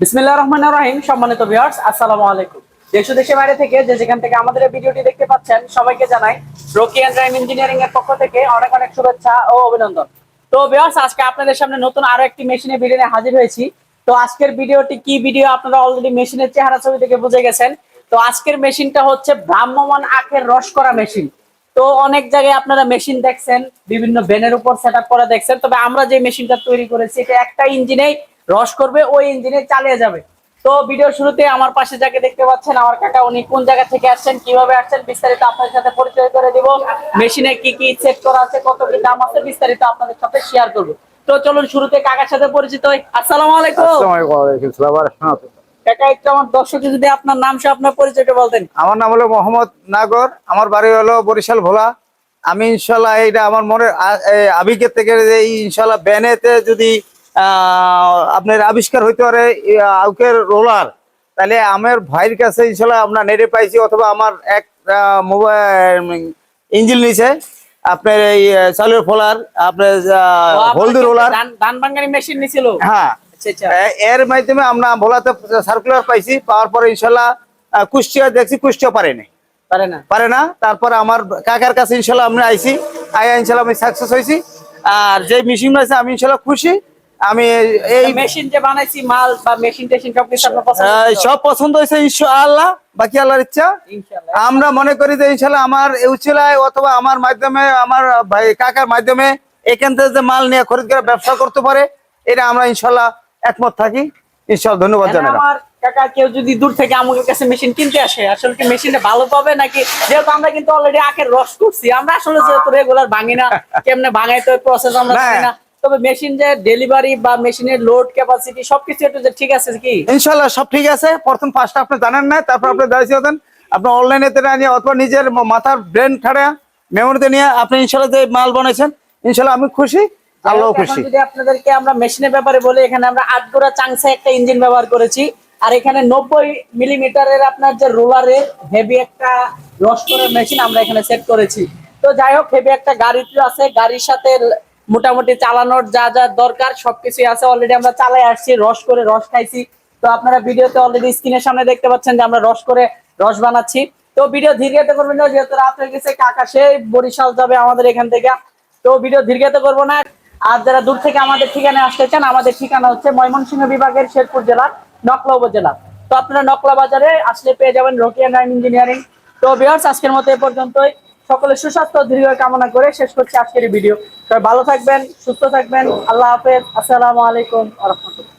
বিসমিল্লাহ রহমান রহিম, সম্মানিত ভিউয়ার্স আসসালামু আলাইকুম। দেশ ও দেশের বাইরে থেকে যে যেখান থেকে আমাদের এই ভিডিওটি দেখতে পাচ্ছেন, সবাইকে জানাই রকি ড্রাইভ ইঞ্জিনিয়ারিং এর পক্ষ থেকে অনেক অনেক শুভেচ্ছা ও অভিনন্দন। তো ভিউয়ার্স আজকে আপনাদের সামনে নতুন আরও একটি মেশিনের ভিডিও নিয়ে হাজির হয়েছি। তো আজকের ভিডিওটি কি ভিডিও আপনারা অলরেডি মেশিনের চেহারা ছবি থেকে বুঝে গেছেন? তো আজকের মেশিনটা হচ্ছে ভ্রাম্যমান আখের রস করা মেশিন। তো অনেক জায়গায় আপনারা মেশিন দেখছেন, বিভিন্ন ভ্যানের উপর সেট করা দেখছেন। তবে আমরা যে মেশিনটা তৈরি করেছি, এটা একটা ইঞ্জিনেই রস করবে ওই ইঞ্জিনে চালিয়ে যাবে। তো ভিডিও শুরুতে আমার পাশে যাকে দেখতে পাচ্ছেন আমার কাকা উনি কোন জায়গা থেকে আসছেন কীভাবে আসছেন বিস্তারিত আপনাদের সাথে পরিচয় করে দিব। মেশিনে কি কি সেট করা আছে কত কি দাম আছে বিস্তারিত আপনাদের সাথে শেয়ার করব। তো চলুন শুরুতে কাকার সাথে পরিচিত হই। আসসালামু আলাইকুম। আসসালামু আলাইকুম সালাম রাহমাতুল্লাহ। কাকা একটু আমার দর্শকে যদি আপনার নাম সহ আপনার পরিচয়টা বলতেন। আমার নাম হলো মোহাম্মদ নাগর আমার বাড়ি হলো বরিশাল ভোলা। আমি ইনশাল্লাহ এইটা আমার মনের আ- এ, থেকে ইনশাল্লাহ ব্যানেতে যদি আপনার আবিষ্কার হইতে পারে আউকের রোলার। তাহলে আমার ভাইয়ের কাছে ইনশাল্লাহ আমরা নেটে পাইছি অথবা আমার এক মোবাইল ইঞ্জিন নিছে। আপনার এই চালের ফোলার আপনার হলদি রোলার। ধান- ভাঙ্গানি মেশিন নিছিল। হ্যাঁ। আচ্ছা আচ্ছা। এর মাধ্যমে আমরা ভোলাতে সার্কুলার পাইছি পাওয়ার পরে ইনশাল্লাহ কুষ্টিয়া দেখছি কুষ্টিয়া পারেনি পারে না। পারে না তারপরে আমার কাকার কাছে ইনশাল্লাহ আমরা আইছি আই ইনশাল্লাহ আমি সাকসেস হয়েছি আর যে মেশিন আছে আমি ইনশাল্লাহ খুশি। আমি এই মেশিন যে বানাইছি মাল বা মেশিন টেশিন সবকিছু আপনার পছন্দ তো? সব পছন্দ হয়েছে ইনশাআল্লাহ বাকি আল্লাহর ইচ্ছা। ইনশাআল্লাহ আমরা মনে করি যে ইনশাল্লাহ আমার উচিলায় অথবা আমার মাধ্যমে আমার ভাই কাকার মাধ্যমে এখান থেকে যে মাল নিয়ে খরিদ করে ব্যবসা করতে পারে এটা আমরা ইনশাল্লাহ একমত থাকি। ইনশাল্লাহ ধন্যবাদ জানাই আমার কাকা কেউ যদি দূর থেকে আমাদের কাছে মেশিন কিনতে আসে আসলে কি মেশিনটা ভালো পাবে নাকি? যেহেতু আমরা কিন্তু অলরেডি আখের রস করছি আমরা আসলে যেহেতু রেগুলার ভাঙি না কেমনে ভাঙাইতে প্রসেস আমরা না। তবে মেশিন যে ডেলিভারি বা মেশিনের লোড ক্যাপাসিটি সবকিছু একটু ঠিক আছে কি? ইনশাল্লাহ সব ঠিক আছে। প্রথম ফার্স্ট আপনি জানেন না তারপর আপনি দাঁড়িয়ে হতেন আপনি অনলাইনে নিয়ে অথবা নিজের মাথার ব্রেন খাড়া মেমোরিতে নিয়ে আপনি ইনশাল্লাহ যে মাল বানাইছেন ইনশাল্লাহ আমি খুশি আল্লাহ খুশি। যদি আপনাদেরকে আমরা মেশিনের ব্যাপারে বলি এখানে আমরা আটগোড়া চাংসা একটা ইঞ্জিন ব্যবহার করেছি। আর এখানে নব্বই মিলিমিটারের আপনার যে রোলারের হেভি একটা রস করার মেশিন আমরা এখানে সেট করেছি। তো যাই হোক হেভি একটা গাড়ি আছে গাড়ির সাথে মোটামুটি চালানোর যা যা দরকার সবকিছুই আছে। অলরেডি আমরা চালাই আসছি, রস করে রস খাইছি। তো আপনারা ভিডিওতে অলরেডি স্ক্রিনের সামনে দেখতে পাচ্ছেন যে আমরা রস করে রস বানাচ্ছি। তো ভিডিও ধীরে করবেন না, যেহেতু রাত হয়ে গেছে, কাকা সেই বরিশাল যাবে আমাদের এখান থেকে। তো ভিডিও দীর্ঘায়িত করব না। আর যারা দূর থেকে আমাদের ঠিকানায় আসতে চান, আমাদের ঠিকানা হচ্ছে ময়মনসিংহ বিভাগের শেরপুর জেলার নকলা উপজেলা। তো আপনারা নকলা বাজারে আসলে পেয়ে যাবেন রোকিয়া নাইন ইঞ্জিনিয়ারিং। তো ভিউয়ার্স আজকের মতো এ পর্যন্তই। সকলে সুস্বাস্থ্য দীর্ঘ কামনা করে শেষ করছি আজকের ভিডিও। সবাই ভালো থাকবেন, সুস্থ থাকবেন। আল্লাহ হাফেজ। আসসালামু আলাইকুম আ রহমতুল্লাহ।